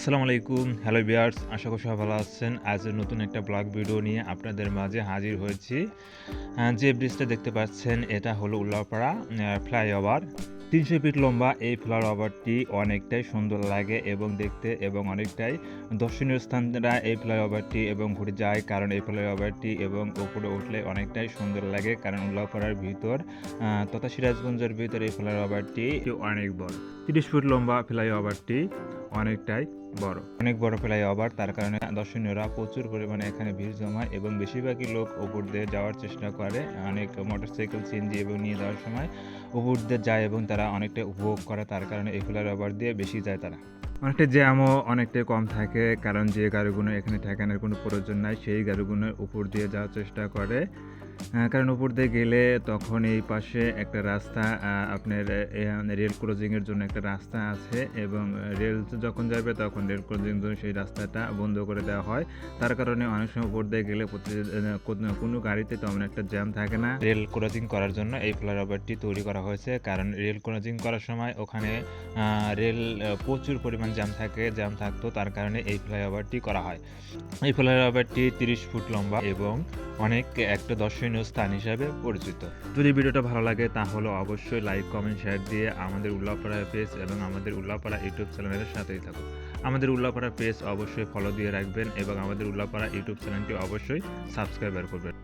আসসালামু আলাইকুম, হ্যালো বিয়ার্স আশা করি সবাই ভালো আছেন। আজ নতুন একটা ব্লগ ভিডিও নিয়ে আপনাদের মাঝে হাজির হয়েছি। যে ব্রিজটা দেখতে পাচ্ছেন, এটা হলো উল্লাপাড়া ফ্লাইওভার তিনশো ফিট লম্বা এই ফ্লাইওভারটি অনেকটাই সুন্দর লাগে এবং দেখতে এবং অনেকটাই দর্শনীয় স্থানরা এই ফ্লাইওভারটি এবং ঘুরে যায়, কারণ এই ফ্লাইওভারটি এবং উপরে উঠলে অনেকটাই সুন্দর লাগে, কারণ উল্লাপাড়ার ভিতর তথা সিরাজগঞ্জের ভিতর এই ফ্লাইওভারটি অনেক বড়। তিরিশ ফুট লম্বা ফ্লাইওভারটি অনেকটাই বড়। অনেক বড় ফ্লাইওভার তার কারণে দর্শনীয়রা প্রচুর পরিমাণে এখানে ভিড় জমায় এবং বেশিরভাগই লোক উপর দিয়ে যাওয়ার চেষ্টা করে। অনেক মোটরসাইকেল সিএনজি এবং নিয়ে যাওয়ার সময় উপর দিয়ে যায় এবং তারা অনেকটা উপভোগ করে, তার কারণে এই ফ্লাইওভার দিয়ে বেশি যায় তারা। অনেকটা জ্যামও অনেকটাই কম থাকে, কারণ যে গাড়িগুলো এখানে ঠেকানোর কোনো প্রয়োজন নাই, সেই গাড়িগুলোর উপর দিয়ে যাওয়ার চেষ্টা করে। কারণ উপর দিয়ে গেলে তখন এই পাশে একটা রাস্তা আপনার রেল ক্রসিংয়ের জন্য একটা রাস্তা আছে এবং রেল যখন যাবে তখন রেল ক্রসিং জন্য সেই রাস্তাটা বন্ধ করে দেওয়া হয়। তার কারণে অনেক সময় উপর দিয়ে গেলে কোনো- গাড়িতে তেমন একটা জ্যাম থাকে না। রেল ক্রসিং করার জন্য এই ফ্লাইওভারটি তৈরি করা হয়েছে। কারণ রেল ক্রসিং করার সময় ওখানে রেল প্রচুর পরিমাণ জ্যাম থাকে জ্যাম থাকতো, তার কারণে এই ফ্লাইওভারটি করা হয়। এই ফ্লাইওভারটি তিরিশ ফুট লম্বা এবং অনেক একটা দর্শনীয় স্থান হিসাবে পরিচিত। যদি ভিডিওটা ভালো লাগে, তাহলে অবশ্যই লাইক, কমেন্ট, শেয়ার দিয়ে আমাদের উল্লাপাড়া পেজ এবং আমাদের উল্লাপাড়া ইউটিউব চ্যানেলের সাথেই থাকুন। আমাদের উল্লাপাড়া পেজ অবশ্যই ফলো দিয়ে রাখবেন এবং আমাদের উল্লাপাড়া ইউটিউব চ্যানেলটি অবশ্যই সাবস্ক্রাইবার করবেন।